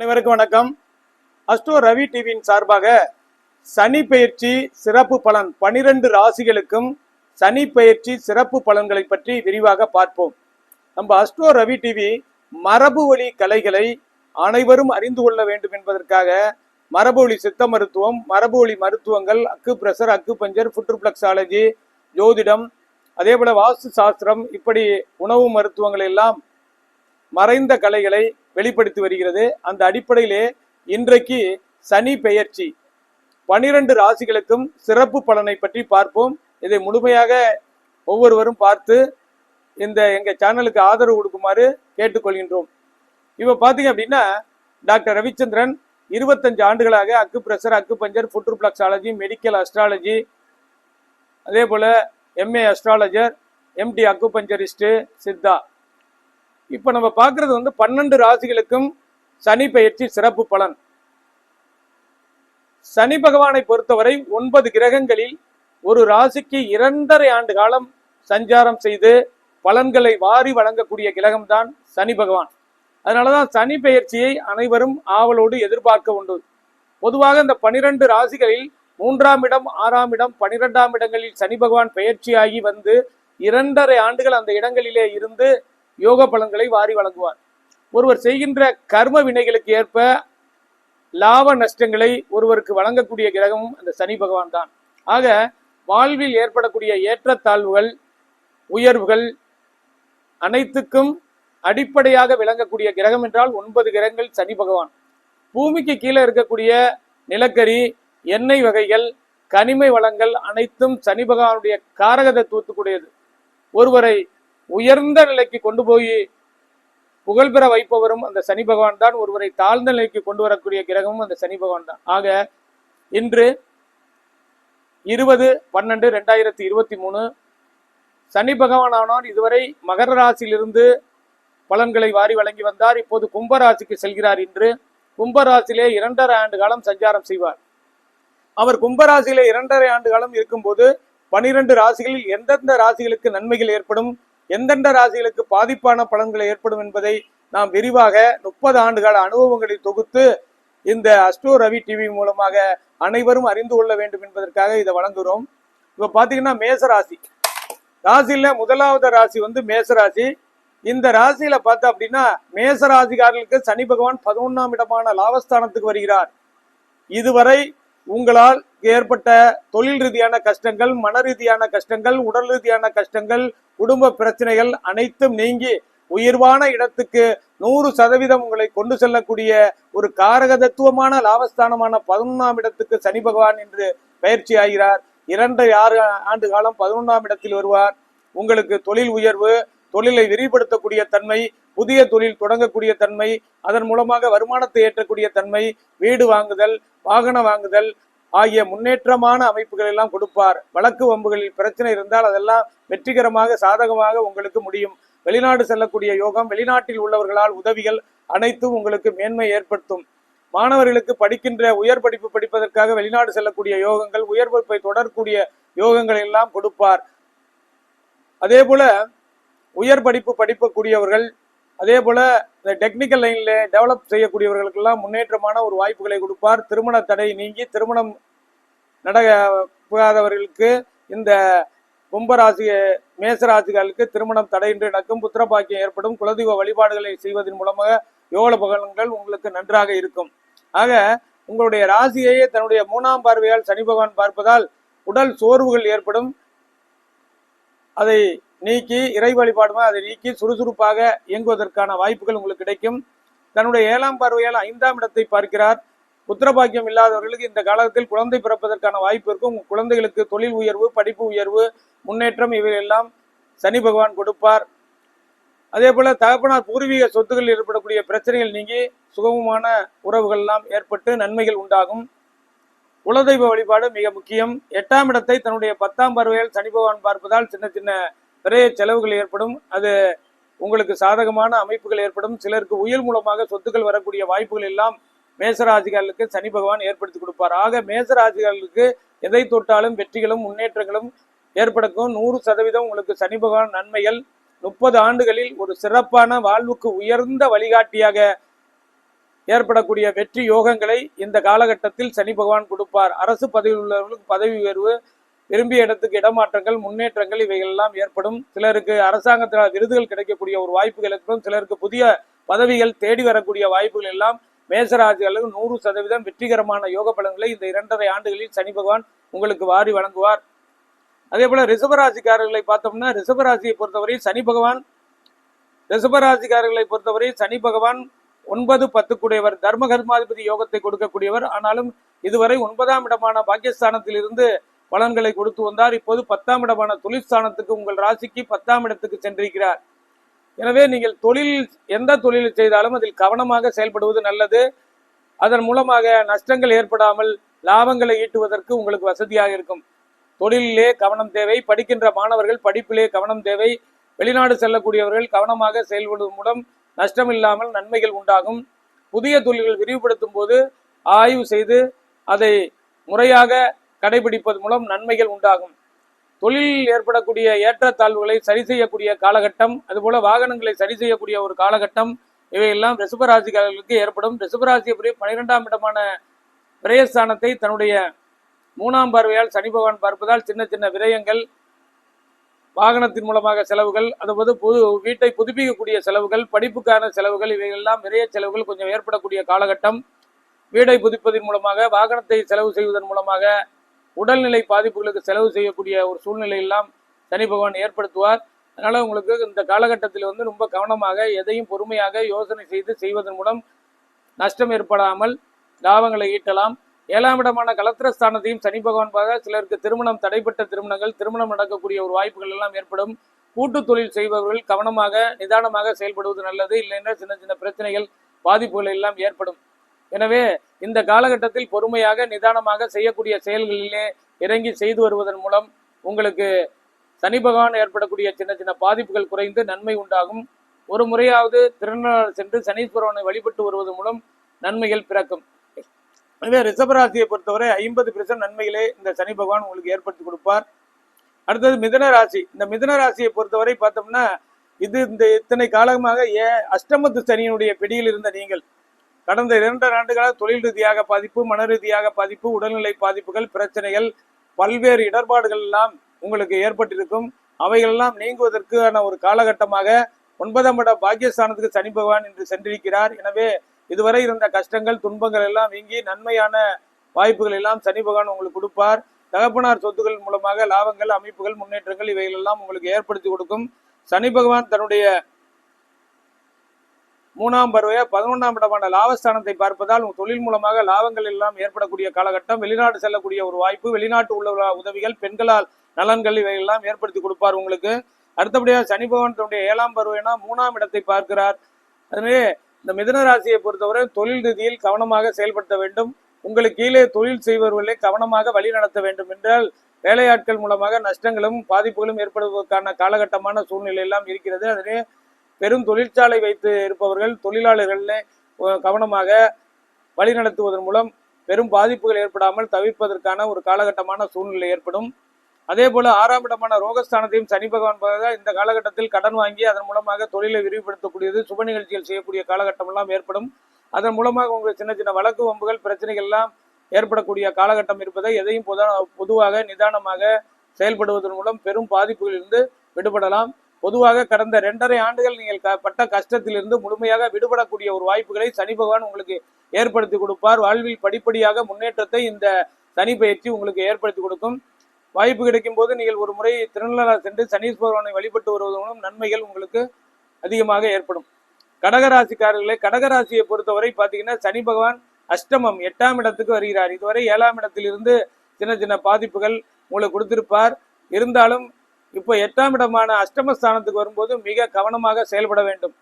அனைவருக்கும் வணக்கம். அஸ்டோ ரவி டிவியின் சார்பாக சனி பயிற்சி சிறப்பு பலன் பனிரெண்டு ராசிகளுக்கும் சனி பயிற்சி சிறப்பு பலன்களை பற்றி விரிவாக பார்ப்போம். நம்ம அஸ்டோ ரவி டிவி மரபு வழி கலைகளை அனைவரும் அறிந்து கொள்ள வேண்டும் என்பதற்காக மரபு வழி சித்த மருத்துவம் மரபு வழி மருத்துவங்கள் அக்கு பிரஷர் அக்கு பஞ்சர் புற்றுப்ளக்ஸாலஜி ஜோதிடம் அதே போல வாஸ்து சாஸ்திரம் இப்படி உணவு மருத்துவங்கள் எல்லாம் மறைந்த கலைகளை வெளிப்படுத்தி வருகிறது. அந்த அடிப்படையிலே இன்றைக்கு சனி பெயர்ச்சி. பனிரெண்டு ராசிகளுக்கும் சிறப்பு பலனை பற்றி பார்ப்போம். இதை முழுமையாக ஒவ்வொருவரும் பார்த்து இந்த எங்க சேனலுக்கு ஆதரவு கொடுக்குமாறு கேட்டுக்கொள்கின்றோம். இப்போ பார்த்தீங்க அப்படின்னா டாக்டர் ரவிச்சந்திரன் இருபத்தஞ்சு ஆண்டுகளாக அக்கு பிரஷர் அக்கு பஞ்சர் புற்றுப்ளக்ஸாலஜி மெடிக்கல் அஸ்ட்ராலஜி அதே போல MA astrologer MD acupuncturist Siddha. இப்போ நம்ம பார்க்கறது வந்து பன்னெண்டு ராசிகளுக்கும் சனி பயிற்சி சிறப்பு பலன். சனி பகவானை பொறுத்தவரை ஒன்பது கிரகங்களில் ஒரு ராசிக்கு இரண்டரை ஆண்டு காலம் சஞ்சாரம் செய்து பலன்களை வாரி வழங்கக்கூடிய கிரகம்தான் சனி பகவான். அதனாலதான் சனி பெயர்ச்சியை அனைவரும் ஆவலோடு எதிர்பார்க்க உண்டு. பொதுவாக இந்த பனிரெண்டு ராசிகளில் மூன்றாம் இடம் ஆறாம் இடம் பனிரெண்டாம் இடங்களில் சனி பகவான் பெயர்ச்சியாகி வந்து இரண்டரை ஆண்டுகள் அந்த இடங்களிலே இருந்து யோக பலன்களை வாரி வழங்குவார். ஒருவர் செய்கின்ற கர்ம வினைகளுக்கு ஏற்ப லாப நஷ்டங்களை ஒருவருக்கு வழங்கக்கூடிய கிரகமும் அந்த சனி பகவான் தான். ஆக வாழ்வில் ஏற்படக்கூடிய ஏற்றத்தாழ்வுகள் உயர்வுகள் அனைத்துக்கும் அடிப்படையாக விளங்கக்கூடிய கிரகம் என்றால் ஒன்பது கிரகங்கள் சனி பகவான். பூமிக்கு கீழே இருக்கக்கூடிய நிலக்கரி எண்ணெய் வகைகள் கனிமை வளங்கள் அனைத்தும் சனி பகவானுடைய காரக தத்துவத்துக்குடையது ஒருவரை உயர்ந்த நிலைக்கு கொண்டு போய் புகழ்பெற வைப்பவரும் அந்த சனி பகவான் தான். ஒருவரை தாழ்ந்த நிலைக்கு கொண்டு வரக்கூடிய கிரகமும் அந்த சனி பகவான் தான். ஆக இன்று இருபது பன்னெண்டு ரெண்டாயிரத்தி இருபத்தி மூணு சனி பகவான் ஆனார் இதுவரை மகர ராசியிலிருந்து பலன்களை வாரி வழங்கி வந்தார். இப்போது கும்பராசிக்கு செல்கிறார் இன்று. கும்பராசியிலே இரண்டரை ஆண்டு காலம் சஞ்சாரம் செய்வார். அவர் கும்பராசியிலே இரண்டரை ஆண்டு காலம் இருக்கும்போது பனிரெண்டு ராசிகளில் எந்தெந்த ராசிகளுக்கு நன்மைகள் ஏற்படும்? எந்தெந்த ராசிகளுக்கு பாதிப்பான பலன்களை ஏற்படும் என்பதை நாம் விரிவாக முப்பது ஆண்டுகால அனுபவங்களை தொகுத்து இந்த அஸ்டோ ரவி டிவி மூலமாக அனைவரும் அறிந்து கொள்ள வேண்டும் என்பதற்காக இதை வழங்குகிறோம் இப்போ பார்த்தீங்கன்னா மேச ராசி. ராசியில முதலாவது ராசி வந்து மேச ராசி. இந்த ராசியில பார்த்தா அப்படின்னா மேச ராசிக்காரர்களுக்கு சனி பகவான் பதினொன்னாம் இடமான லாபஸ்தானத்துக்கு வருகிறார். இதுவரை உங்களால் ஏற்பட்ட தொழில் ரீதியான கஷ்டங்கள் மன ரீதியான கஷ்டங்கள் உடல் ரீதியான கஷ்டங்கள் குடும்ப பிரச்சனைகள் அனைத்தும் நீங்கி உயர்வான இடத்துக்கு நூறு சதவீதம் உங்களை கொண்டு செல்லக்கூடிய ஒரு காரக தத்துவமான லாபஸ்தானமான பதினொன்றாம் இடத்துக்கு சனி பகவான் என்று பயிற்சி ஆகிறார். இரண்டு ஆறு ஆண்டு காலம் பதினொன்றாம் இடத்தில் வருவார். உங்களுக்கு தொழில் உயர்வு தொழிலை விரிவுபடுத்தக்கூடிய தன்மை புதிய தொழில் தொடங்கக்கூடிய தன்மை அதன் மூலமாக வருமானத்தை ஏற்றக்கூடிய தன்மை வீடு வாங்குதல் வாகனம் வாங்குதல் ஆகிய முன்னேற்றமான அமைப்புகள் எல்லாம் கொடுப்பார். வழக்கு வம்புகளில் பிரச்சனை இருந்தால் அதெல்லாம் வெற்றிகரமாக சாதகமாக உங்களுக்கு முடியும். வெளிநாடு செல்லக்கூடிய யோகம் வெளிநாட்டில் உள்ளவர்களால் உதவிகள் அனைத்தும் உங்களுக்கு மேன்மை ஏற்படுத்தும். மாணவர்களுக்கு படிக்கின்ற உயர் படிப்பு படிப்பதற்காக வெளிநாடு செல்லக்கூடிய யோகங்கள் உயர் படிப்பை தொடரக்கூடிய யோகங்கள் எல்லாம் கொடுப்பார். அதே போல உயர் படிப்பு படிக்கக்கூடியவர்கள் அதே போல இந்த டெக்னிக்கல் லைன்ல டெவலப் செய்யக்கூடியவர்களுக்கெல்லாம் முன்னேற்றமான ஒரு வாய்ப்புகளை கொடுப்பார். திருமண தடை நீங்கி திருமணம் நடக்காதவர்களுக்கு இந்த கும்பராசி மேசராசிகளுக்கு திருமணம் தடையின்றி நடக்கும் புத்திரபாக்கியம் ஏற்படும். குலதெய்வ வழிபாடுகளை செய்வதன் மூலமாக யோக பகலங்கள் உங்களுக்கு நன்றாக இருக்கும். ஆக உங்களுடைய ராசியையே தன்னுடைய மூணாம் பார்வையால் சனி பகவான் பார்ப்பதால் உடல் சோர்வுகள் ஏற்படும். அதை நீக்கி இறை வழிபாடுமா? அதை நீக்கி சுறுசுறுப்பாக இயங்குவதற்கான வாய்ப்புகள் உங்களுக்கு கிடைக்கும். தன்னுடைய ஏழாம் பார்வையால் ஐந்தாம் இடத்தை பார்க்கிறார். புத்திரபாக்கியம் இல்லாதவர்களுக்கு இந்த காலத்தில் குழந்தை பிறப்பதற்கான வாய்ப்பு இருக்கும். உங்க குழந்தைகளுக்கு தொழில் உயர்வு படிப்பு உயர்வு முன்னேற்றம் இவையெல்லாம் சனி பகவான் கொடுப்பார். அதே போல தகப்பனார் பூர்வீக சொத்துக்கள் ஏற்படக்கூடிய பிரச்சனைகள் நீங்கி சுகமமான உறவுகள் எல்லாம் ஏற்பட்டு நன்மைகள் உண்டாகும். குலதெய்வ வழிபாடு மிக முக்கியம். எட்டாம் இடத்தை தன்னுடைய பத்தாம் பார்வையால் சனி பகவான் பார்ப்பதால் சின்ன சின்ன விரைய செலவுகள் ஏற்படும். அது உங்களுக்கு சாதகமான அமைப்புகள் ஏற்படும். சிலருக்கு உயிர் மூலமாக சொத்துக்கள் வரக்கூடிய வாய்ப்புகள் எல்லாம் மேசராசிகளுக்கு சனி பகவான் ஏற்படுத்தி கொடுப்பார். ஆக மேசராசிகளுக்கு எதை தொட்டாலும் வெற்றிகளும் முன்னேற்றங்களும் ஏற்படக்கும். நூறு சதவீதம் உங்களுக்கு சனி பகவான் நன்மைகள். முப்பது ஆண்டுகளில் ஒரு சிறப்பான வாழ்வுக்கு உயர்ந்த வழிகாட்டியாக ஏற்படக்கூடிய வெற்றி யோகங்களை இந்த காலகட்டத்தில் சனி பகவான் கொடுப்பார். அரசு பதவியில் உள்ளவர்களுக்கு பதவி உயர்வு விரும்பிய இடத்துக்கு இடமாற்றங்கள் முன்னேற்றங்கள் இவைகள் எல்லாம் ஏற்படும். சிலருக்கு அரசாங்கத்தினால் விருதுகள் கிடைக்கக்கூடிய ஒரு வாய்ப்புகள் இருக்கும் சிலருக்கு புதிய பதவிகள் தேடி வரக்கூடிய வாய்ப்புகள் எல்லாம் மேசராசிகளுக்கு நூறு சதவீதம் வெற்றிகரமான யோக பலன்களை இந்த இரண்டரை ஆண்டுகளில் சனி பகவான் உங்களுக்கு வாரி வழங்குவார். அதே போல ரிசபராசிக்காரர்களை பார்த்தோம்னா ரிசபராசியை பொறுத்தவரை சனி பகவான் ரிசபராசிக்காரர்களை பொறுத்தவரை சனி பகவான் ஒன்பது பத்துக்குடையவர். தர்மகர்மாதிபதி யோகத்தை கொடுக்கக்கூடியவர். ஆனாலும் இதுவரை ஒன்பதாம் இடமான பாகிஸ்தானத்தில் இருந்து பலன்களை கொடுத்து வந்தார். இப்போது பத்தாம் இடமான தொழிற்சானத்துக்கு உங்கள் ராசிக்கு பத்தாம் இடத்துக்கு சென்றிருக்கிறார். எனவே நீங்கள் தொழில் எந்த தொழில் செய்தாலும் அதில் கவனமாக செயல்படுவது நல்லது. அதன் மூலமாக நஷ்டங்கள் ஏற்படாமல் லாபங்களை ஈட்டுவதற்கு உங்களுக்கு வசதியாக இருக்கும். தொழிலிலே கவனம் தேவை. படிக்கின்ற மாணவர்கள் படிப்பிலே கவனம் தேவை. வெளிநாடு செல்லக்கூடியவர்கள் கவனமாக செயல்படுவதன் மூலம் நஷ்டம் இல்லாமல் நன்மைகள் உண்டாகும். புதிய தொழில்கள் விரிவுபடுத்தும் போது ஆய்வு செய்து அதை முறையாக கடைபிடிப்பது மூலம் நன்மைகள் உண்டாகும். தொழிலில் ஏற்படக்கூடிய ஏற்றத்தாழ்வுகளை சரி செய்யக்கூடிய காலகட்டம் அதுபோல வாகனங்களை சரி செய்யக்கூடிய ஒரு காலகட்டம் இவையெல்லாம் ரிஷபராசிக்காரர்களுக்கு ஏற்படும். ரிஷபராசி பனிரெண்டாம் இடமான விரயஸ்தானத்தை தன்னுடைய மூணாம் பார்வையால் சனி பகவான் பார்ப்பதால் சின்ன சின்ன விரயங்கள் வாகனத்தின் மூலமாக செலவுகள் அதாவது புது வீட்டை புதுப்பிக்கக்கூடிய செலவுகள் படிப்புக்கான செலவுகள் இவையெல்லாம் விரைய செலவுகள் கொஞ்சம் ஏற்படக்கூடிய காலகட்டம். வீடை புதுப்பதன் மூலமாக வாகனத்தை செலவு செய்வதன் மூலமாக உடல்நிலை பாதிப்புகளுக்கு செலவு செய்யக்கூடிய ஒரு சூழ்நிலையெல்லாம் சனி பகவான் ஏற்படுத்துவார். அதனால உங்களுக்கு இந்த காலகட்டத்தில் வந்து ரொம்ப கவனமாக எதையும் பொறுமையாக யோசனை செய்து செய்வதன் மூலம் நஷ்டம் ஏற்படாமல் லாபங்களை ஈட்டலாம். ஏழாம் இடமான கலத்திரஸ்தானத்தையும் சனி பகவான் சிலருக்கு திருமணம் தடைப்பட்ட திருமணங்கள் திருமணம் நடக்கக்கூடிய ஒரு வாய்ப்புகள் எல்லாம் ஏற்படும். கூட்டு தொழில் செய்பவர்கள் கவனமாக நிதானமாக செயல்படுவது நல்லது. இல்லைன்னா சின்ன சின்ன பிரச்சனைகள் பாதிப்புகள் எல்லாம் ஏற்படும். எனவே இந்த காலகட்டத்தில் பொறுமையாக நிதானமாக செய்யக்கூடிய செயல்களிலே இறங்கி செய்து வருவதன் மூலம் உங்களுக்கு சனி பகவான் ஏற்படக்கூடிய சின்ன சின்ன பாதிப்புகள் குறைந்து நன்மை உண்டாகும். ஒரு முறையாவது திருநாள் சென்று சனீஸ்வரனை வழிபட்டு வருவதன் மூலம் நன்மைகள் பிறக்கும். எனவே ரிஷபராசியை பொறுத்தவரை ஐம்பது பெர்சன்ட் நன்மைகளே இந்த சனி பகவான் உங்களுக்கு ஏற்படுத்தி கொடுப்பார். அடுத்தது மிதன ராசி. இந்த மிதன ராசியை பொறுத்தவரை பார்த்தோம்னா இது இந்த இத்தனை காலமாக ஏ அஷ்டமத்து சனியினுடைய பிடியில் இருந்த நீங்கள். கடந்த இரண்டரை ஆண்டுகளாக தொழில் ரீதியாக பாதிப்பு மன ரீதியாக பாதிப்பு உடல்நிலை பாதிப்புகள் பிரச்சனைகள் பல்வேறு இடர்பாடுகள் எல்லாம் உங்களுக்கு ஏற்பட்டிருக்கும். அவைகளெல்லாம் நீங்குவதற்கான ஒரு காலகட்டமாக ஒன்பதாம் இட பாக்கியஸ்தானத்துக்கு சனி பகவான் இன்று சென்றிருக்கிறார். எனவே இதுவரை இருந்த கஷ்டங்கள் துன்பங்கள் எல்லாம் நீங்கி நன்மையான வாய்ப்புகள் எல்லாம் சனி பகவான் உங்களுக்கு கொடுப்பார். தகப்பனார் சொத்துக்கள் மூலமாக லாபங்கள் அமைப்புகள் முன்னேற்றங்கள் இவைகள் எல்லாம் உங்களுக்கு ஏற்படுத்தி கொடுக்கும். சனி பகவான் தன்னுடைய மூணாம் பருவையா பதினொன்றாம் இடமான லாபஸ்தானத்தை பார்ப்பதால் உங்கள் தொழில் மூலமாக லாபங்கள் எல்லாம் ஏற்படக்கூடிய காலகட்டம் வெளிநாடு செல்லக்கூடிய ஒரு வாய்ப்பு வெளிநாட்டு உள்ள உதவிகள் பெண்களால் நலன்கள் இவையெல்லாம் ஏற்படுத்தி கொடுப்பார் உங்களுக்கு. அடுத்தபடியாக சனி பகவான் தன்னுடைய ஏழாம் பருவைனா மூணாம் இடத்தை பார்க்கிறார். எனவே இந்த மிதன ராசியை பொறுத்தவரை தொழில் ரீதியில் கவனமாக செயல்படுத்த வேண்டும். உங்களுக்கு கீழே தொழில் செய்பவர்களை கவனமாக வழி நடத்த வேண்டும் என்றால் வேலையாட்கள் மூலமாக நஷ்டங்களும் பாதிப்புகளும் ஏற்படுவதற்கான காலகட்டமான சூழ்நிலை எல்லாம் இருக்கிறது. அதனே பெரும் தொழிற்சாலை வைத்து இருப்பவர்கள் தொழிலாளர்களே கவனமாக வழிநடத்துவதன் மூலம் பெரும் பாதிப்புகள் ஏற்படாமல் தவிர்ப்பதற்கான ஒரு காலகட்டமான சூழ்நிலை ஏற்படும். அதே போல ஆறாம் இடமான ரோகஸ்தானத்தையும் சனி பகவான் இந்த காலகட்டத்தில் கடன் வாங்கி அதன் மூலமாக தொழிலை விரிவுபடுத்தக்கூடியது சுப நிகழ்ச்சிகள் செய்யக்கூடிய காலகட்டம் எல்லாம் ஏற்படும். அதன் மூலமாக உங்களுக்கு சின்ன சின்ன வழக்கு வம்புகள் பிரச்சனைகள் எல்லாம் ஏற்படக்கூடிய காலகட்டம் இருப்பதை எதையும் பொதுவாக நிதானமாக செயல்படுவதன் மூலம் பெரும் பாதிப்புகளிலிருந்து விடுபடலாம். பொதுவாக கடந்த ரெண்டரை ஆண்டுகள் நீங்கள் பட்ட கஷ்டத்திலிருந்து முழுமையாக விடுபடக்கூடிய ஒரு வாய்ப்புகளை சனி பகவான் உங்களுக்கு ஏற்படுத்தி கொடுப்பார். வாழ்வில் படிப்படியாக முன்னேற்றத்தை இந்த சனி பயிற்சி உங்களுக்கு ஏற்படுத்தி கொடுக்கும். வாய்ப்பு கிடைக்கும் போது நீங்கள் ஒரு முறை திருநள்ளாறு சென்று சனீஸ்வரனை வழிபட்டு வருவதன் மூலம் நன்மைகள் உங்களுக்கு அதிகமாக ஏற்படும். கடகராசிக்காரர்களே கடகராசியை பொறுத்தவரை பார்த்தீங்கன்னா சனி பகவான் அஷ்டமம் எட்டாம் இடத்துக்கு வருகிறார். இதுவரை ஏழாம் இடத்திலிருந்து சின்ன சின்ன பாதிப்புகள் உங்களுக்கு கொடுத்திருப்பார். இருந்தாலும் இப்போ எட்டாம் இடமான அஷ்டமஸ்தானத்துக்கு வரும்போது மிக கவனமாக செயல்பட வேண்டும்.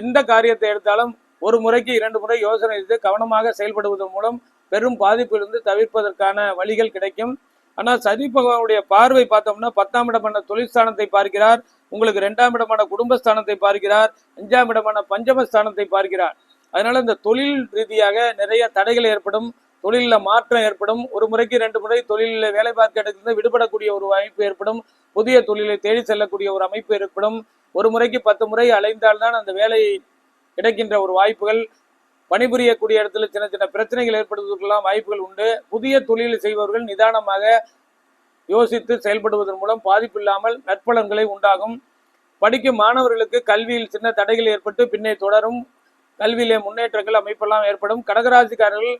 எந்த காரியத்தை எடுத்தாலும் ஒரு முறைக்கு இரண்டு முறை யோசனை செய்து கவனமாக செயல்படுவதன் மூலம் பெரும் பாதிப்பிலிருந்து தவிர்ப்பதற்கான வழிகள் கிடைக்கும். ஆனால் சனி பகவானுடைய பார்வை பார்த்தோம்னா பத்தாம் இடமான தொழிற்ஸ்தானத்தை பார்க்கிறார். உங்களுக்கு ரெண்டாம் இடமான குடும்பஸ்தானத்தை பார்க்கிறார். அஞ்சாம் இடமான பஞ்சமஸ்தானத்தை பார்க்கிறார். அதனால இந்த தொழில் ரீதியாக நிறைய தடைகள் ஏற்படும். தொழிலில் மாற்றம் ஏற்படும். ஒரு முறைக்கு ரெண்டு முறை தொழிலில் வேலை பார்க்க இடத்திலிருந்து விடுபடக்கூடிய ஒரு வாய்ப்பு ஏற்படும். புதிய தொழிலை தேடி செல்லக்கூடிய ஒரு அமைப்பு ஏற்படும். ஒரு முறைக்கு பத்து முறை அலைந்தால்தான் அந்த வேலை கிடைக்கின்ற ஒரு வாய்ப்புகள். பணிபுரியக்கூடிய இடத்துல சின்ன சின்ன பிரச்சனைகள் ஏற்படுவதற்கெல்லாம் வாய்ப்புகள் உண்டு. புதிய தொழில் செய்பவர்கள் நிதானமாக யோசித்து செயல்படுவதன் மூலம் பாதிப்பு இல்லாமல் நற்பலன்களை உண்டாகும். படிக்கும் மாணவர்களுக்கு கல்வியில் சின்ன தடைகள் ஏற்பட்டு பின்னே தொடரும். கல்வியிலே முன்னேற்றங்கள் அமைப்பெல்லாம் ஏற்படும். கடகராசிக்காரர்கள்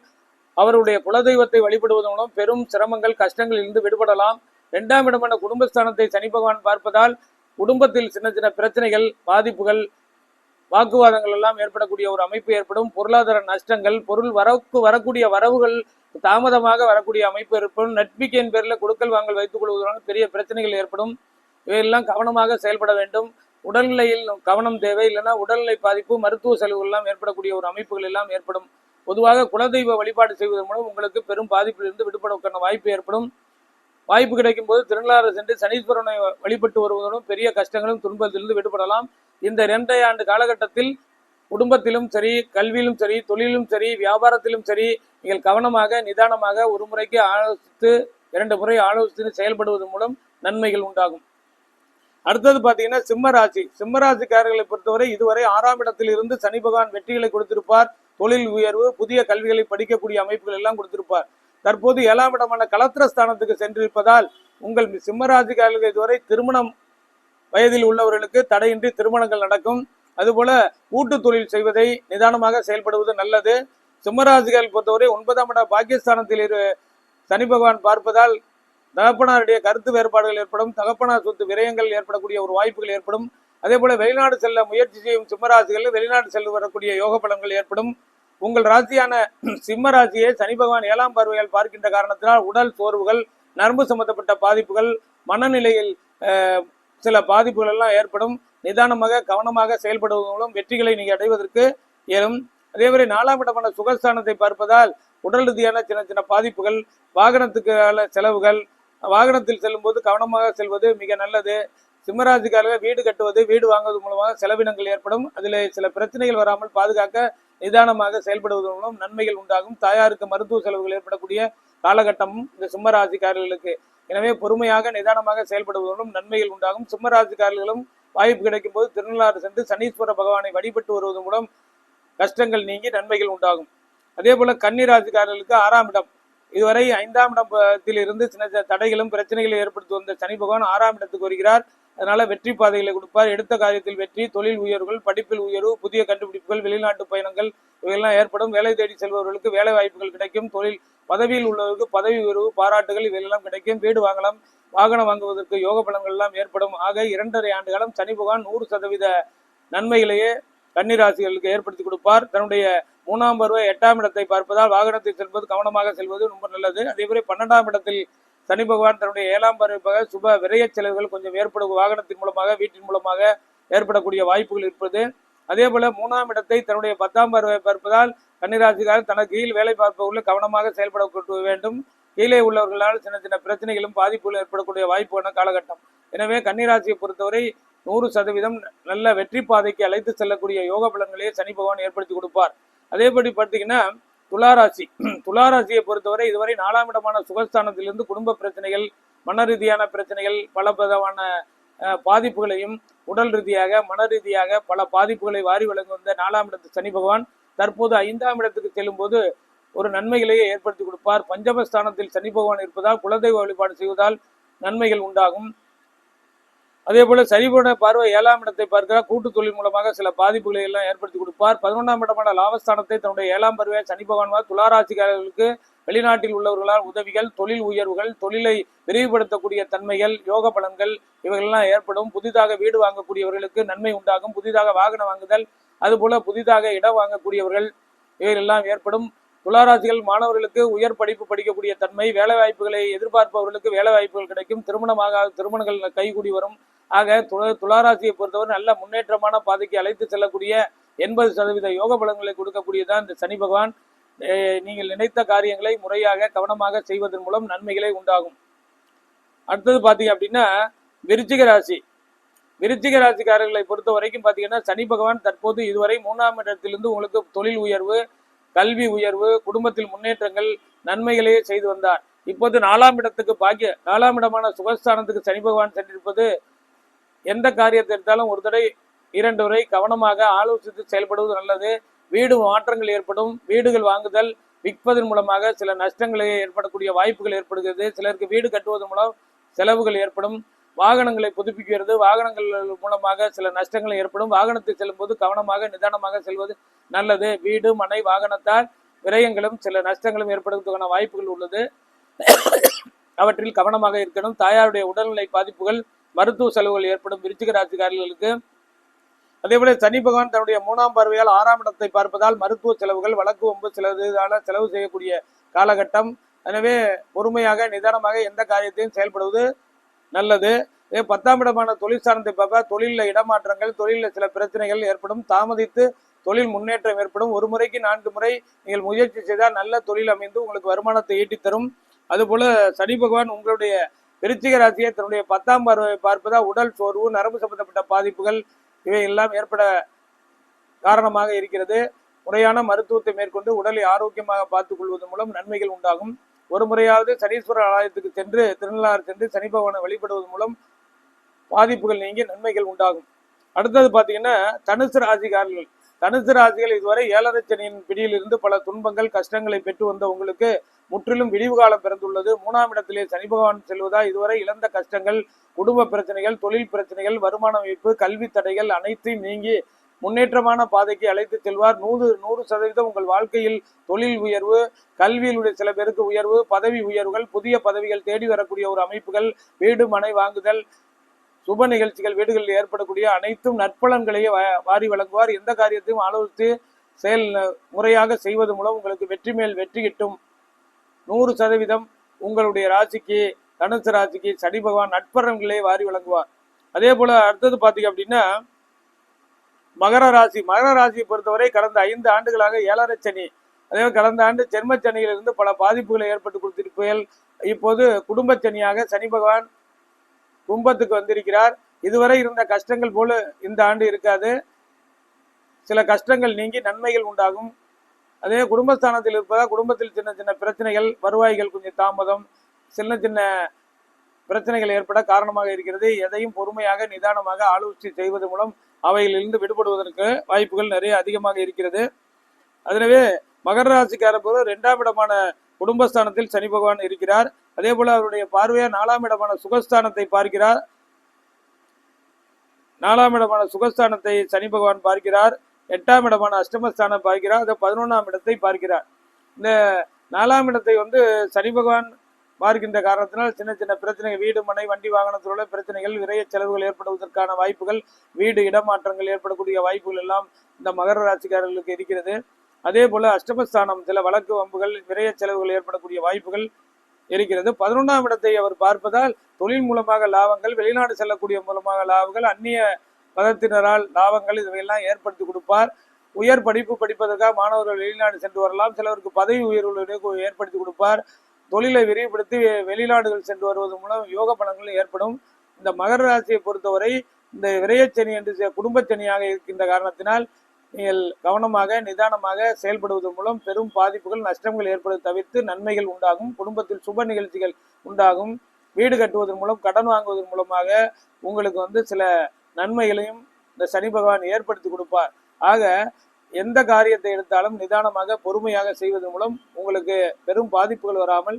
அவருடைய குலதெய்வத்தை வழிபடுவதன் மூலம் பெரும் சிரமங்கள் கஷ்டங்கள் இருந்து விடுபடலாம். இரண்டாம் இடமான குடும்பஸ்தானத்தை சனி பகவான் பார்ப்பதால் குடும்பத்தில் சின்ன சின்ன பிரச்சனைகள் பாதிப்புகள் வாக்குவாதங்கள் எல்லாம் ஏற்படக்கூடிய ஒரு அமைப்பு ஏற்படும். பொருளாதார நஷ்டங்கள் பொருள் வரவுக்கு வரக்கூடிய வரவுகள் தாமதமாக வரக்கூடிய அமைப்பு ஏற்படும். நட்பிக்கையின் பேரில் கொடுக்கல் வாங்கல் வைத்துக் கொள்வதனால் பெரிய பிரச்சனைகள் ஏற்படும். இவையெல்லாம் கவனமாக செயல்பட வேண்டும். உடல்நிலையில் கவனம் தேவை. இல்லைன்னா உடல்நிலை பாதிப்பு மருத்துவ செலவுகள் எல்லாம் ஏற்படக்கூடிய ஒரு அமைப்புகள் எல்லாம் ஏற்படும். பொதுவாக குலதெய்வ வழிபாடு செய்வதன் மூலம் உங்களுக்கு பெரும் பாதிப்பிலிருந்து விடுபடுவதற்கான வாய்ப்பு ஏற்படும். வாய்ப்பு கிடைக்கும் போது திருநள்ளாறு சென்று சனீஸ்வரனை வழிபட்டு வருவதுடன் பெரிய கஷ்டங்களும் துன்பத்திலிருந்து விடுபடலாம். இந்த இரண்டரை ஆண்டு காலகட்டத்தில் குடும்பத்திலும் சரி கல்வியிலும் சரி தொழிலும் சரி வியாபாரத்திலும் சரி நீங்கள் கவனமாக நிதானமாக ஒரு முறைக்கு ஆலோசித்து இரண்டு முறை ஆலோசித்து செயல்படுவதன் மூலம் நன்மைகள் உண்டாகும். அடுத்தது பார்த்தீங்கன்னா சிம்ம ராசி. சிம்ம ராசிக்காரர்களை பொறுத்தவரை இதுவரை ஆறாம் இடத்தில் இருந்து சனி பகவான் வெற்றிகளை கொடுத்திருப்பார். தொழில் உயர்வு புதிய கல்விகளை படிக்கக்கூடிய அமைப்புகள் எல்லாம் கொடுத்திருப்பார். தற்போது ஏழாம் இடமான கலத்திரஸ்தானத்துக்கு சென்றிருப்பதால் உங்கள் சிம்மராசிக்காரர்கள் இதுவரை திருமணம் வயதில் உள்ளவர்களுக்கு தடையின்றி திருமணங்கள் நடக்கும். அதுபோல கூட்டு தொழில் செய்வதை நிதானமாக செயல்படுவது நல்லது. சிம்மராசிகள் பொறுத்தவரை ஒன்பதாம் இட பாகிஸ்தானத்தில் இரு சனி பகவான் பார்ப்பதால் தகப்பனாருடைய கருத்து வேறுபாடுகள் ஏற்படும் தகப்பனார் சொத்து விரயங்கள் ஏற்படக்கூடிய ஒரு வாய்ப்புகள் ஏற்படும். அதே போல வெளிநாடு செல்ல முயற்சி செய்யும் சிம்மராசிகள் வெளிநாடு செல்ல வரக்கூடிய யோக பலன்கள் ஏற்படும். உங்கள் ராசியான சிம்ம ராசியை சனி பகவான் ஏழாம் பார்வையால் பார்க்கின்ற காரணத்தினால் உடல் சோர்வுகள் நரம்பு சம்பந்தப்பட்ட பாதிப்புகள் மனநிலையில் சில பாதிப்புகள் எல்லாம் ஏற்படும். நிதானமாக கவனமாக செயல்படுவதன் மூலம் வெற்றிகளை நீங்கள் அடைவதற்கு இயலும். அதே மாதிரி நாலாம் இடமான சுகஸ்தானத்தை பார்ப்பதால் உடல் ரீதியான சின்ன சின்ன பாதிப்புகள் வாகனத்துக்கான செலவுகள் வாகனத்தில் செல்லும்போது கவனமாக செல்வது மிக நல்லது. சிம்மராசிக்காரர்கள் வீடு கட்டுவது வீடு வாங்குவது மூலமாக செலவினங்கள் ஏற்படும். அதில் சில பிரச்சனைகள் வராமல் பாதுகாக்க நிதானமாக செயல்படுவதன் மூலம் நன்மைகள் உண்டாகும். தாயாருக்கு மருத்துவ செலவுகள் ஏற்படக்கூடிய காலகட்டமும் இந்த சிம்மராசிக்காரர்களுக்கு. எனவே பொறுமையாக நிதானமாக செயல்படுவதன் மூலம் நன்மைகள் உண்டாகும். சிம்மராசிக்காரர்களும் வாய்ப்பு கிடைக்கும் போது திருநள்ளாறு சென்று சனீஸ்வர பகவானை வழிபட்டு வருவதன் மூலம் கஷ்டங்கள் நீங்கி நன்மைகள் உண்டாகும். அதே போல கன்னிராசிக்காரர்களுக்கு ஆறாம் இடம். இதுவரை ஐந்தாம் இடத்தில் இருந்து சின்ன சின்ன தடைகளும் பிரச்சனைகளை ஏற்படுத்தி வந்த சனி பகவான் ஆறாம் இடத்துக்கு வருகிறார். அதனால வெற்றி பாதைகளை கொடுப்பார். எடுத்த காரியத்தில் வெற்றி தொழில் உயர்வுகள் படிப்பில் உயர்வு புதிய கண்டுபிடிப்புகள் வெளிநாட்டு பயணங்கள் இவையெல்லாம் ஏற்படும். வேலை தேடி செல்பவர்களுக்கு வேலை வாய்ப்புகள் கிடைக்கும். தொழில் பதவியில் உள்ளவருக்கு பதவி உயர்வு பாராட்டுகள் இவையெல்லாம் கிடைக்கும். வீடு வாங்கலாம் வாகனம் வாங்குவதற்கு யோக பலன்கள் எல்லாம் ஏற்படும். ஆக இரண்டரை ஆண்டு காலம் சனி பகவான் நூறு சதவீத நன்மைகளையே கன்னிராசிகளுக்கு ஏற்படுத்தி கொடுப்பார். தன்னுடைய மூணாம் பருவ எட்டாம் இடத்தை பார்ப்பதால் வாகனத்தில் செல்வது கவனமாக செல்வது ரொம்ப நல்லது. அதேபோல பன்னெண்டாம் இடத்தில் சனி பகவான் தன்னுடைய ஏழாம் பருவ சுப விரைய செலவுகள் கொஞ்சம் ஏற்படும். வாகனத்தின் மூலமாக வீட்டின் மூலமாக ஏற்படக்கூடிய வாய்ப்புகள் இருப்பது. அதே போல மூணாம் இடத்தை தன்னுடைய பத்தாம் பார்வை பார்ப்பதால் கன்னிராசிக்காரர் தனக்கு கீழ் வேலை பார்ப்பவர்கள் கவனமாக செயல்பட வேண்டும். கீழே உள்ளவர்களால் சின்ன சின்ன பிரச்சனைகளும் பாதிப்புகளும் ஏற்படக்கூடிய வாய்ப்பான காலகட்டம். எனவே கன்னிராசியை பொறுத்தவரை நூறு சதவீதம் நல்ல வெற்றி பாதைக்கு அழைத்து செல்லக்கூடிய யோக பலன்களையே சனி பகவான் ஏற்படுத்தி கொடுப்பார். அதேபடி பார்த்தீங்கன்னா துளாராசி. துளாராசியை பொறுத்தவரை இதுவரை நாலாம் இடமான சுகஸ்தானத்திலிருந்து குடும்ப பிரச்சனைகள் மன ரீதியான பிரச்சனைகள் பல விதமான பாதிப்புகளையும் உடல் ரீதியாக மன ரீதியாக பல பாதிப்புகளை வாரி வழங்கி வந்த நாலாம் இடத்து சனி பகவான் தற்போது ஐந்தாம் இடத்துக்கு செல்லும்போது ஒரு நன்மைகளையே ஏற்படுத்தி கொடுப்பார். பஞ்சமஸ்தானத்தில் சனி பகவான் இருப்பதால் குலதெய்வ வழிபாடு செய்வதால் நன்மைகள் உண்டாகும். அதே போல சரிபோன பார்வை ஏழாம் இடத்தை பார்க்கிறார் கூட்டு தொழில் மூலமாக சில பாதிப்புகளை எல்லாம் ஏற்படுத்தி கொடுப்பார். பதினொன்றாம் இடமான லாபஸ்தானத்தை தன்னுடைய ஏழாம் பருவ சனி பகவான் துளாராசிக்காரர்களுக்கு வெளிநாட்டில் உள்ளவர்களால் உதவிகள் தொழில் உயர்வுகள் தொழிலை விரிவுபடுத்தக்கூடிய தன்மைகள் யோக பலன்கள் இவைகளெல்லாம் ஏற்படும். புதிதாக வீடு வாங்கக்கூடியவர்களுக்கு நன்மை உண்டாகும். புதிதாக வாகனம் வாங்குதல் அதுபோல புதிதாக இடம் வாங்கக்கூடியவர்கள் இவைகளெல்லாம் ஏற்படும். துளாராசிகள் மாணவர்களுக்கு உயர் படிப்பு படிக்கக்கூடிய தன்மை வேலை வாய்ப்புகளை எதிர்பார்ப்பவர்களுக்கு வேலை வாய்ப்புகள் கிடைக்கும். திருமணமாக திருமணங்கள் கைகூடி வரும். ஆக துள- துளாராசியை பொறுத்தவரை நல்ல முன்னேற்றமான பாதைக்கு அழைத்து செல்லக்கூடிய எண்பது சதவீத யோக பலன்களை கொடுக்கக்கூடியதான் இந்த சனி பகவான். நீங்கள் நினைத்த காரியங்களை முறையாக கவனமாக செய்வதன் மூலம் நன்மைகளை உண்டாகும். அடுத்தது பார்த்தீங்க அப்படின்னா விருச்சிக ராசி. விருச்சிக ராசிக்காரர்களை பொறுத்த வரைக்கும் பார்த்தீங்கன்னா சனி பகவான் தற்போது இதுவரை மூணாம் இடத்திலிருந்து உங்களுக்கு தொழில் உயர்வு கல்வி உயர்வு குடும்பத்தில் முன்னேற்றங்கள் நன்மைகளே செய்து வந்தார். இப்போது நாலாம் இடத்துக்கு பாக்கிய நாலாம் இடமான சுகஸ்தானத்துக்கு சனி பகவான் சென்றிருப்பது எந்த காரியத்தை எடுத்தாலும் ஒரு தடவை இரண்டு முறை கவனமாக ஆலோசித்து செயல்படுவது நல்லது. வீடு மாற்றங்கள் ஏற்படும் வீடுகள் வாங்குதல் விற்பதன் மூலமாக சில நஷ்டங்களை ஏற்படக்கூடிய வாய்ப்புகள் ஏற்படுகிறது. சிலருக்கு வீடு கட்டுவதன் மூலம் செலவுகள் ஏற்படும். வாகனங்களை புதுப்பிக்கிறது வாகனங்கள் மூலமாக சில நஷ்டங்கள் ஏற்படும். வாகனத்தை செல்லும்போது கவனமாக நிதானமாக செல்வது நல்லது. வீடு மனை வாகனத்தால் விரயங்களும் சில நஷ்டங்களும் ஏற்படுவதற்கான வாய்ப்புகள் உள்ளது. அவற்றில் கவனமாக இருக்கணும். தாயாருடைய உடல்நிலை பாதிப்புகள் மருத்துவ செலவுகள் ஏற்படும். விருச்சிக ராசிக்காரர்களுக்கு அதேபோல சனி பகவான் தன்னுடைய மூணாம் பார்வையால் ஆறாம் இடத்தை பார்ப்பதால் மருத்துவ செலவுகள் வழக்கு ஒம்பு சிலதால செலவு செய்யக்கூடிய காலகட்டம். எனவே பொறுமையாக நிதானமாக எந்த காரியத்தையும் செயல்படுவது நல்லது. இதே பத்தாம் இடமான தொழில் சார்ந்த பார்ப்ப தொழிலில் இடமாற்றங்கள் தொழிலில் சில பிரச்சனைகள் ஏற்படும். தாமதித்து தொழில் முன்னேற்றம் ஏற்படும். ஒரு முறைக்கு நான்கு முறை நீங்கள் முயற்சி செய்தால் நல்ல தொழில் அமைந்து உங்களுக்கு வருமானத்தை ஈட்டித்தரும் அதுபோல சனி பகவான் உங்களுடைய விருச்சிக ராசியை தன்னுடைய பத்தாம் பார்வை பார்ப்பதால் உடல் சோர்வு நரம்பு சம்பந்தப்பட்ட பாதிப்புகள் இவை எல்லாம் ஏற்பட காரணமாக இருக்கிறது. முறையான மருத்துவத்தை மேற்கொண்டு உடலை ஆரோக்கியமாக பார்த்துக் கொள்வதன் மூலம் நன்மைகள் உண்டாகும். ஒரு முறையாவது சனீஸ்வரர் ஆலயத்துக்கு சென்று திருநள்ளாறு சென்று சனி பகவானை வழிபடுவதன் மூலம் பாதிப்புகள் நீங்கி நன்மைகள் உண்டாகும். அடுத்தது பார்த்தீங்கன்னா தனுசு ராசிக்காரர்கள். தனுசு ராசிகள் இதுவரை ஏழரை சனியின் பிடியில் இருந்து பல துன்பங்கள் கஷ்டங்களை பெற்று வந்த உங்களுக்கு முற்றிலும் விடிவு காலம் பிறந்துள்ளது. மூணாம் இடத்திலே சனி பகவான் செல்வதால் இதுவரை இழந்த கஷ்டங்கள் குடும்ப பிரச்சனைகள் தொழில் பிரச்சனைகள் வருமான வைப்பு கல்வி தடைகள் அனைத்தையும் நீங்கி முன்னேற்றமான பாதைக்கு அழைத்து செல்வார். நூறு நூறு சதவீதம் உங்கள் வாழ்க்கையில் தொழில் உயர்வு கல்வியிலுடைய சில பேருக்கு உயர்வு பதவி உயர்வுகள் புதிய பதவிகள் தேடி வரக்கூடிய ஒரு அமைப்புகள் வீடு மனை வாங்குதல் சுப நிகழ்ச்சிகள் வீடுகளில் ஏற்படக்கூடிய அனைத்தும் நற்பலன்களையே வா- வாரி வழங்குவார். எந்த காரியத்தையும் ஆலோசித்து செயல் முறையாக செய்வது மூலம் உங்களுக்கு வெற்றி மேல் வெற்றி கிட்டும். நூறு சதவீதம் உங்களுடைய ராசிக்கு தனுசு ராசிக்கு சனி பகவான் நட்பரன்களே வாரி வழங்குவார். அதே போல அடுத்தது பார்த்தீங்க அப்படின்னா மகர ராசி. மகர ராசியை பொறுத்தவரை கடந்த ஐந்து ஆண்டுகளாக ஏழரை சனி அதே கடந்த ஆண்டு ஜென்ம சனியிலிருந்து பல பாதிப்புகளை ஏற்பட்டு கொடுத்திருப்பீர்கள் இப்போது குடும்ப சனியாக சனி பகவான் கும்பத்துக்கு வந்திருக்கிறார். இதுவரை இருந்த கஷ்டங்கள் போல இந்த ஆண்டு இருக்காது. சில கஷ்டங்கள் நீங்கி நன்மைகள் உண்டாகும். அதே குடும்பஸ்தானத்தில் இருப்பதால் குடும்பத்தில் சின்ன சின்ன பிரச்சனைகள் வருவாய்கள் கொஞ்சம் தாமதம் சின்ன சின்ன பிரச்சனைகள் ஏற்பட காரணமாக இருக்கிறது. எதையும் பொறுமையாக நிதானமாக ஆலோசித்து செய்வது மூலம் அவையிலிருந்து விடுபடுவதற்கு வாய்ப்புகள் நிறைய அதிகமாக இருக்கிறது. அதனவே மகர ராசிக்கார போது இரண்டாம் இடமான குடும்பஸ்தானத்தில் சனி பகவான் இருக்கிறார். அதே போல அவருடைய பார்வையா நாலாம் இடமான சுகஸ்தானத்தை பார்க்கிறார். நாலாம் இடமான சுகஸ்தானத்தை சனி பகவான் பார்க்கிறார். எட்டாம் இடமான அஷ்டமஸ்தானம் பார்க்கிறார். அது பதினொன்றாம் இடத்தை பார்க்கிறார். இந்த நாலாம் இடத்தை வந்து சனி பகவான் பார்க்கின்ற காரணத்தினால் சின்ன சின்ன பிரச்சனைகள் வீடு மனை வண்டி வாகனத்திலுள்ள பிரச்சனைகள் விரைய செலவுகள் ஏற்படுவதற்கான வாய்ப்புகள் வீடு இடமாற்றங்கள் ஏற்படக்கூடிய வாய்ப்புகள் எல்லாம் இந்த மகர ராசிக்காரர்களுக்கு இருக்கிறது. அதே போல அஷ்டமஸ்தானம் சில வழக்கு வம்புகள் விரைய செலவுகள் ஏற்படக்கூடிய வாய்ப்புகள் இருக்கிறது. பதினொன்றாம் இடத்தை அவர் பார்ப்பதால் தொழில் மூலமாக லாபங்கள் வெளிநாடு செல்லக்கூடிய மூலமாக லாபங்கள் அந்நிய மதத்தினரால் லாபங்கள் இதுவையெல்லாம் ஏற்படுத்தி கொடுப்பார். உயர் படிப்பு படிப்பதற்காக மாணவர்கள் வெளிநாடு சென்று வரலாம். சிலருக்கு பதவி உயர்வுகளை ஏற்படுத்தி கொடுப்பார். தொழிலை விரிவுபடுத்தி வெளிநாடுகள் சென்று வருவதன் மூலம் யோக பலன்கள் ஏற்படும். இந்த மகர ராசியை பொறுத்தவரை இந்த விரையச்சனி என்று குடும்பச்சனியாக இருக்கின்ற காரணத்தினால் நீங்கள் கவனமாக நிதானமாக செயல்படுவதன் மூலம் பெரும் பாதிப்புகள் நஷ்டங்கள் ஏற்படுவதை தவிர்த்து நன்மைகள் உண்டாகும். குடும்பத்தில் சுப நிகழ்ச்சிகள் உண்டாகும். வீடு கட்டுவதன் மூலம் கடன் வாங்குவதன் மூலமாக உங்களுக்கு வந்து சில நன்மைகளையும் இந்த சனி பகவான் ஏற்படுத்தி கொடுப்பார். ஆக எந்த காரியத்தை எடுத்தாலும் நிதானமாக பொறுமையாக செய்வதன் மூலம் உங்களுக்கு பெரும் பாதிப்புகள் வராமல்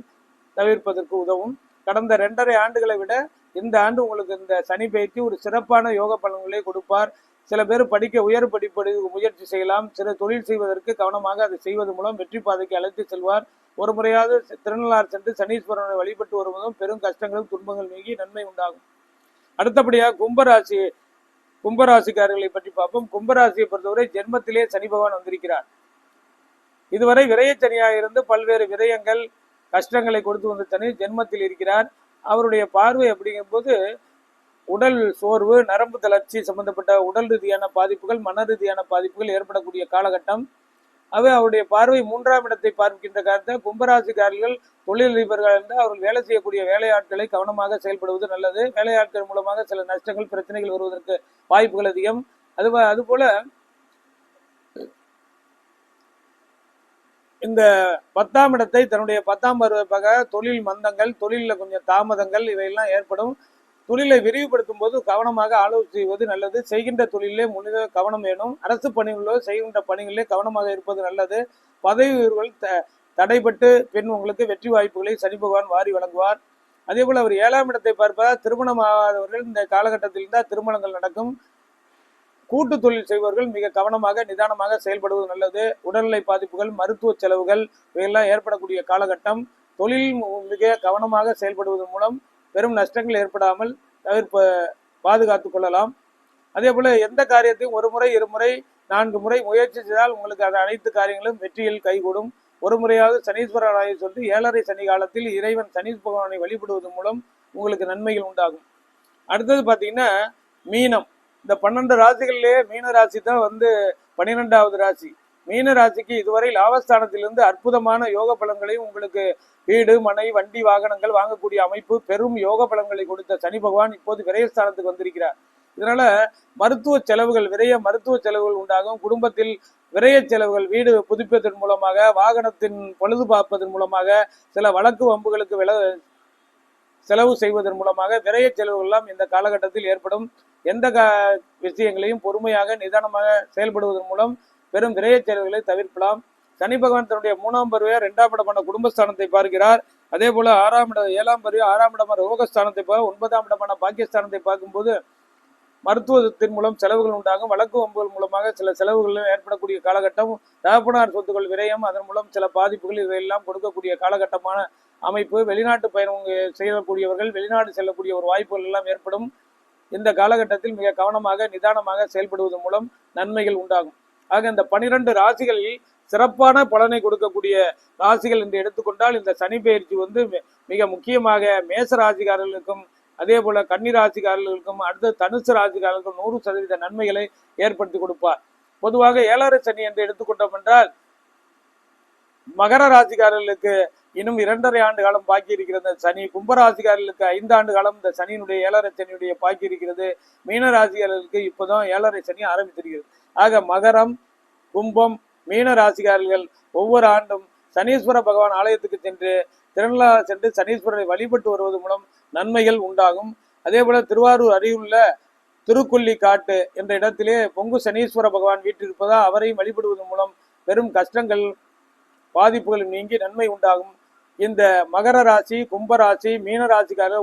தவிர்ப்பதற்கு உதவும். கடந்த ரெண்டரை ஆண்டுகளை விட இந்த ஆண்டு உங்களுக்கு இந்த சனி பயிற்சி ஒரு சிறப்பான யோக பலன்களை கொடுப்பார். சில பேர் படிக்க உயர் படிப்படி முயற்சி செய்யலாம். சில தொழில் செய்வதற்கு கவனமாக அதை செய்வது மூலம் வெற்றி பாதைக்கு அழைத்து செல்வார். ஒரு முறையாவது திருநள்ளார் சென்று சனீஸ்வரனை வழிபட்டு வருவதும் பெரும் கஷ்டங்களும் துன்பங்கள் நீங்கி நன்மை உண்டாகும். அடுத்தபடியாக கும்பராசி கும்பராசிக்காரர்களை பற்றி பார்ப்போம். கும்பராசியை பொறுத்தவரை ஜென்மத்திலே சனி பகவான் வந்திருக்கிறார். இதுவரை விரயச்சனியாக இருந்து பல்வேறு விரயங்கள் கஷ்டங்களை கொடுத்து வந்த சனி ஜென்மத்தில் இருக்கிறார். அவருடைய பார்வை அப்படிங்கும்போது உடல் சோர்வு நரம்பு தளர்ச்சி சம்பந்தப்பட்ட உடல் ரீதியான பாதிப்புகள் மன ரீதியான பாதிப்புகள் ஏற்படக்கூடிய காலகட்டம். அவை அவருடைய பார்வை மூன்றாம் இடத்தை பார்க்கின்ற காரணத்தை கும்பராசிக்காரர்கள் தொழிலதிபர்கள் இருந்து அவர்கள் வேலை செய்யக்கூடிய வேலையாட்களை கவனமாக செயல்படுவது நல்லது. வேலையாட்கள் மூலமாக சில நஷ்டங்கள் பிரச்சனைகள் வருவதற்கு வாய்ப்புகள் அதிகம். அது அதுபோல இந்த பத்தாம் இடத்தை தன்னுடைய பத்தாம் பருவப்பாக தொழில் மந்தங்கள் தொழிலில் கொஞ்சம் தாமதங்கள் இவையெல்லாம் ஏற்படும். தொழிலை விரிவுபடுத்தும் போது கவனமாக ஆலோசனை செய்வது நல்லது. செய்கின்ற தொழிலே முழுத கவனம் வேணும். அரசு பணிகளோ செய்கின்ற பணிகளிலே கவனமாக இருப்பது நல்லது. பதவி உயர்வுகள் த தடைபட்டு பெண் உங்களுக்கு வெற்றி வாய்ப்புகளை சனி பகவான் வாரி வழங்குவார். அதே போல் அவர் ஏழாம் இடத்தை பார்ப்பதால் திருமணம் ஆகாதவர்கள் இந்த காலகட்டத்தில் தான் திருமணங்கள் நடக்கும். கூட்டு தொழில் செய்பவர்கள் மிக கவனமாக நிதானமாக செயல்படுவது நல்லது. உடல்நிலை பாதிப்புகள் மருத்துவ செலவுகள் இவையெல்லாம் ஏற்படக்கூடிய காலகட்டம். தொழில் மிக கவனமாக செயல்படுவதன் மூலம் பெரும் நஷ்டங்கள் ஏற்படாமல் தவிர்ப்ப பாதுகாத்து கொள்ளலாம். அதே போல எந்த காரியத்தையும் ஒரு முறை இருமுறை நான்கு முறை முயற்சி செய்தால் உங்களுக்கு அது அனைத்து காரியங்களும் வெற்றியில் கைகூடும். ஒரு முறையாவது சனீஸ்வரர் ஆய சொல்லி ஏழரை சனி காலத்தில் இறைவன் சனீஸ் பகவானை வழிபடுவதன் மூலம் உங்களுக்கு நன்மைகள் உண்டாகும். அடுத்தது பார்த்தீங்கன்னா மீனம். இந்த பன்னெண்டு ராசிகள்லேயே மீன ராசி தான் வந்து பன்னிரெண்டாவது ராசி. மீனராசிக்கு இதுவரை லாபஸ்தானத்திலிருந்து அற்புதமான யோக பலன்களை உங்களுக்கு வீடு மனை வண்டி வாகனங்கள் வாங்கக்கூடிய அமைப்பு பெரும் யோக பலன்களை கொடுத்த சனி பகவான் இப்போது விரயஸ்தானத்துக்கு வந்திருக்கிறார். இதனால மருத்துவ செலவுகள் விரைய மருத்துவ செலவுகள் உண்டாகும். குடும்பத்தில் விரைய செலவுகள் வீடு புதுப்பிப்பதன் மூலமாக வாகனத்தின் பொழுது பார்ப்பதன் மூலமாக சில வழக்கு வம்புகளுக்கு வில செலவு செய்வதன் மூலமாக விரைய செலவுகள் எல்லாம் இந்த காலகட்டத்தில் ஏற்படும். எந்த விஷயங்களையும் பொறுமையாக நிதானமாக செயல்படுவதன் மூலம் பெரும் விரைய செயல்களை தவிர்க்கலாம். சனி பகவான் தன்னுடைய மூணாம் பருவையா இரண்டாம் இடமான குடும்பஸ்தானத்தை பார்க்கிறார். அதே போல ஆறாம் இடம் ஏழாம் பருவ ஆறாம் இடமான ரோகஸ்தானத்தை பார்க்க ஒன்பதாம் இடமான பாக்கியஸ்தானத்தை பார்க்கும்போது மருத்துவத்தின் மூலம் செலவுகள் உண்டாகும். வழக்கு வம்புகள் மூலமாக சில செலவுகளும் ஏற்படக்கூடிய காலகட்டம் தகப்பனார் சொத்துக்கள் விரயம் அதன் மூலம் சில பாதிப்புகள் இவையெல்லாம் கொடுக்கக்கூடிய காலகட்டமான அமைப்பு. வெளிநாட்டு பயணம் செய்யக்கூடியவர்கள் வெளிநாடு செல்லக்கூடிய ஒரு வாய்ப்புகள் எல்லாம் ஏற்படும். இந்த காலகட்டத்தில் மிக கவனமாக நிதானமாக செயல்படுவதன் மூலம் நன்மைகள் உண்டாகும். ஆக இந்த பனிரெண்டு ராசிகளில் சிறப்பான பலனை கொடுக்கக்கூடிய ராசிகள் என்று எடுத்துக்கொண்டால் இந்த சனி பயிற்சி வந்து மிக முக்கியமாக மேச ராசிக்காரர்களுக்கும் அதே போல கன்னி ராசிக்காரர்களுக்கும் அடுத்த தனுசு ராசிக்காரர்களுக்கும் நூறு சதவீத நன்மைகளை ஏற்படுத்தி கொடுப்பார். பொதுவாக ஏழரை சனி என்று எடுத்துக்கொண்டோம் என்றால் மகர ராசிக்காரர்களுக்கு இன்னும் இரண்டரை ஆண்டு காலம் பாக்கி இருக்கிறது. சனி கும்பராசிக்காரர்களுக்கு ஐந்து ஆண்டு காலம் இந்த சனியினுடைய ஏழரை சனியுடைய பாக்கி இருக்கிறது. மீனராசிக்காரர்களுக்கு இப்போதான் ஏழரை சனி ஆரம்பித்திருக்கிறது. ஆக மகரம் கும்பம் மீன ராசிகாரர்கள் ஒவ்வொரு ஆண்டும் சனீஸ்வர பகவான் ஆலயத்துக்கு சென்று திருநள்ளாறு சென்று சனீஸ்வரரை வழிபட்டு வருவது மூலம் நன்மைகள் உண்டாகும். அதே போல திருவாரூர் அருகிலுள்ள திருக்கொல்லி காட்டு என்ற இடத்திலே பொங்கு சனீஸ்வர பகவான் வீட்டிருப்பதால் அவரையும் வழிபடுவதன் மூலம் பெரும் கஷ்டங்கள் பாதிப்புகள் நீங்கி நன்மை உண்டாகும். இந்த மகர ராசி கும்பராசி மீன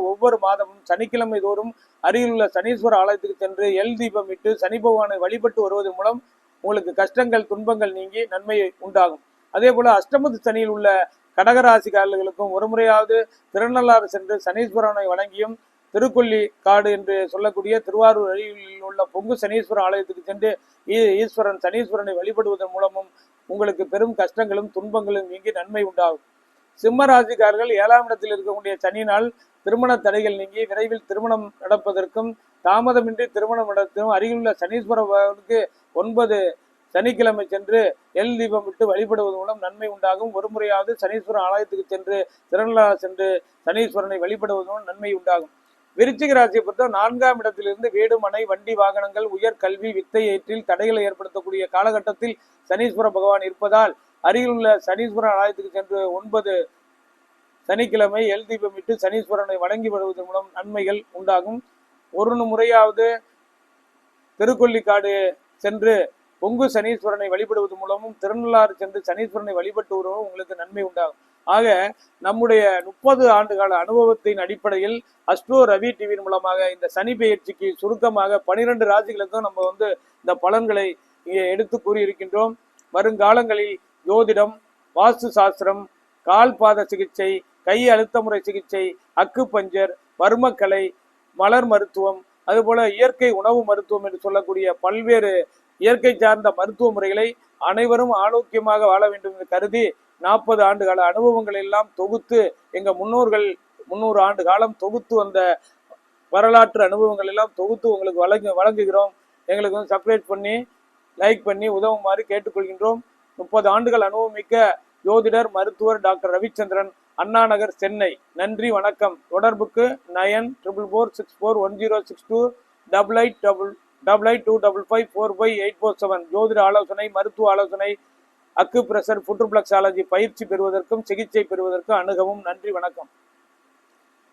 ஒவ்வொரு மாதமும் சனிக்கிழமை தோறும் அருகிலுள்ள சனீஸ்வர ஆலயத்துக்கு சென்று எல் தீபம் இட்டு சனி பகவானை வழிபட்டு வருவதன் மூலம் உங்களுக்கு கஷ்டங்கள் துன்பங்கள் நீங்கி நன்மை உண்டாகும். அதே போல அஷ்டமத்து சனியில் உள்ள கடகராசிக்காரர்களுக்கும் ஒரு முறையாவது திருநள்ளாறு சென்று சனீஸ்வரனை வணங்கியும் திருக்கொல்லி காடு என்று சொல்லக்கூடிய திருவாரூர் அருகில் உள்ள பொங்கு சனீஸ்வர ஆலயத்துக்கு சென்று ஈஸ்வரன் சனீஸ்வரனை வழிபடுவதன் மூலமும் உங்களுக்கு பெரும் கஷ்டங்களும் துன்பங்களும் நீங்கி நன்மை உண்டாகும். சிம்ம ராசிக்காரர்கள் ஏழாம் இடத்தில் இருக்கக்கூடிய சனியினால் திருமண தடைகள் நீங்கி விரைவில் திருமணம் நடப்பதற்கும் தாமதமின்றி திருமணம் நடத்தும் அருகிலுள்ள சனீஸ்வர ஒன்பது சனிக்கிழமை சென்று எல் தீபம் விட்டு வழிபடுவதன் மூலம் நன்மை உண்டாகும். ஒரு முறையாவது சனீஸ்வரன் ஆலயத்துக்கு சென்று திருநள்ளா சென்று சனீஸ்வரனை வழிபடுவதன் மூலம் நன்மை உண்டாகும். விருச்சிக ராசியை பொறுத்த நான்காம் இடத்திலிருந்து வீடு மனை வண்டி வாகனங்கள் உயர் கல்வி வித்தை ஏற்றில் தடைகளை ஏற்படுத்தக்கூடிய காலகட்டத்தில் சனீஸ்வர பகவான் இருப்பதால் அருகிலுள்ள சனீஸ்வரன் ஆலயத்துக்கு சென்று ஒன்பது சனிக்கிழமை எல் தீபமிட்டு சனீஸ்வரனை வணங்கி வருவதன் மூலம் நன்மைகள் உண்டாகும். ஒரு முறையாவது திருக்கொல்லிக்காடு சென்று பொங்கு சனீஸ்வரனை வழிபடுவது மூலமும் திருநள்ளாறு சென்று சனீஸ்வரனை வழிபட்டு வருவதும் உங்களுக்கு நன்மை உண்டாகும். ஆக நம்முடைய முப்பது ஆண்டுகால அனுபவத்தின் அடிப்படையில் அஸ்ட்ரோ ரவி டிவியின் மூலமாக இந்த சனி பயிற்சிக்கு சுருக்கமாக பனிரெண்டு ராசிகளுக்கும் நம்ம வந்து இந்த பலன்களை இங்கே எடுத்து கூறியிருக்கின்றோம். வருங்காலங்களில் ஜோதிடம் வாஸ்து சாஸ்திரம் கால் பாத சிகிச்சை கை அழுத்த முறை சிகிச்சை அக்குபஞ்சர் பருமக்கலை மலர் மருத்துவம் அதுபோல இயற்கை உணவு மருத்துவம் என்று சொல்லக்கூடிய பல்வேறு இயற்கை சார்ந்த மருத்துவ முறைகளை அனைவரும் ஆரோக்கியமாக வாழ வேண்டும் என்று கருதி நாற்பது ஆண்டு கால அனுபவங்கள் எல்லாம் தொகுத்து எங்க முன்னோர்கள் முன்னூறு ஆண்டு காலம் தொகுத்து வந்த வரலாற்று அனுபவங்கள் எல்லாம் தொகுத்து உங்களுக்கு வழங்கு வழங்குகிறோம். எங்களுக்கு வந்து சப்ரேட் பண்ணி லைக் பண்ணி உதவுமாறு கேட்டுக்கொள்கின்றோம். முப்பது ஆண்டுகள் அனுபவமிக்க ஜோதிடர் மருத்துவர் டாக்டர் ரவிச்சந்திரன் அண்ணா நகர் சென்னை. நன்றி வணக்கம். தொடர்புக்கு nine triple four six four one zero six two double eight double double eight two double five four five eight four seven. ஜோதிட ஆலோசனை மருத்துவ ஆலோசனை அக்கு பிரஷர் புற்றுப்ளக்ஸாலஜி பயிற்சி பெறுவதற்கும் சிகிச்சை பெறுவதற்கும் அணுகவும். நன்றி வணக்கம்.